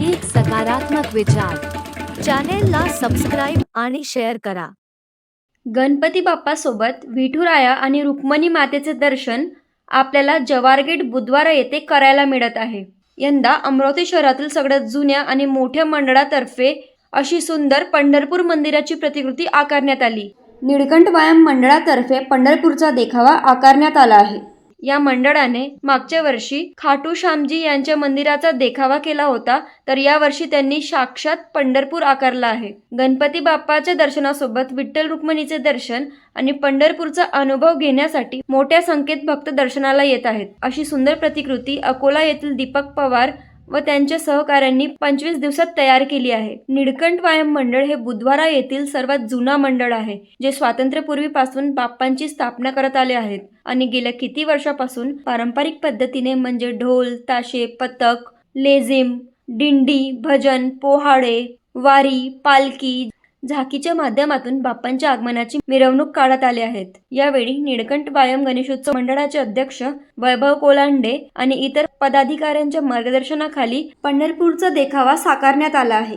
एक सकारात्मक विचार. चॅनेलला सबस्क्राईब आणि शेअर करा. गणपती बाप्पासोबत विठुराया आणि रुक्मणी मातेचे दर्शन आपल्याला जवारगेट बुधवार येथे करायला मिळत आहे. यंदा अमरावती शहरातील सगळ्यात जुन्या आणि मोठ्या मंडळातर्फे अशी सुंदर पंढरपूर मंदिराची प्रतिकृती आकारण्यात आली. निळकंठ व्यायाम मंडळातर्फे पंढरपूरचा देखावा आकारण्यात आला आहे. या मंडळाने मागच्या वर्षी खाटू श्यामजी यांच्या मंदिराचा देखावा केला होता तर या वर्षी त्यांनी साक्षात पंढरपूर आकारला आहे. गणपती बाप्पाच्या दर्शनासोबत विठ्ठल रुक्मिणीचे दर्शन आणि पंढरपूरचा अनुभव घेण्यासाठी मोठ्या संख्येत भक्त दर्शनाला येत आहेत. अशी सुंदर प्रतिकृती अकोला येथील दीपक पवार व त्यांच्या सहकाऱ्यांनी पंचवीस दिवसात तयार केली आहे. निडकंठ व्यायाम मंडळ हे बुधवारा येथील सर्वात जुना मंडळ आहे जे स्वातंत्र्यपूर्वीपासून बाप्पांची स्थापना करत आले आहेत आणि गेल्या किती वर्षापासून पारंपरिक पद्धतीने म्हणजे ढोल ताशे पथक लेझिम दिंडी भजन पोहाडे वारी पालखी झाकीच्या माध्यमातून बाप्पांच्या आगमनाची मिरवणूक काढत आले आहेत. यावेळी निळकंठ वायम गणेशोत्सव मंडळाचे अध्यक्ष वैभव कोलांडे आणि इतर पदाधिकाऱ्यांच्या मार्गदर्शनाखाली पंढरपूरचा देखावा साकारण्यात आला आहे.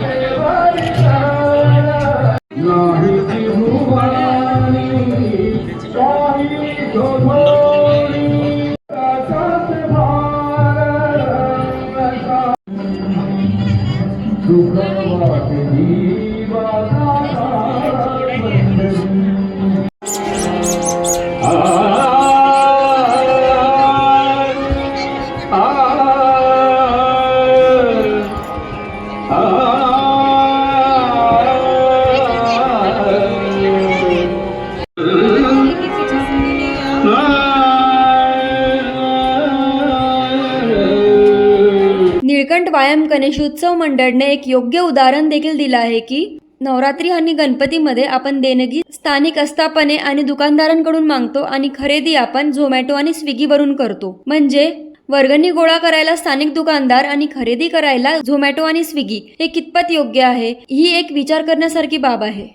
아주 निळकंठ व्यायाम गणेशोत्सव मंडळने एक योग्य उदाहरण देखील दिलं आहे की नवरात्री आणि गणपतीमध्ये आपण देणगी स्थानिक आस्थापने आणि दुकानदारांकडून मागतो आणि खरेदी आपण झोमॅटो आणि स्विगीवरून करतो. म्हणजे वर्गणी गोळा करायला स्थानिक दुकानदार आणि खरेदी करायला झोमॅटो आणि स्विगी हे कितपत योग्य आहे ही एक विचार करण्यासारखी बाब आहे.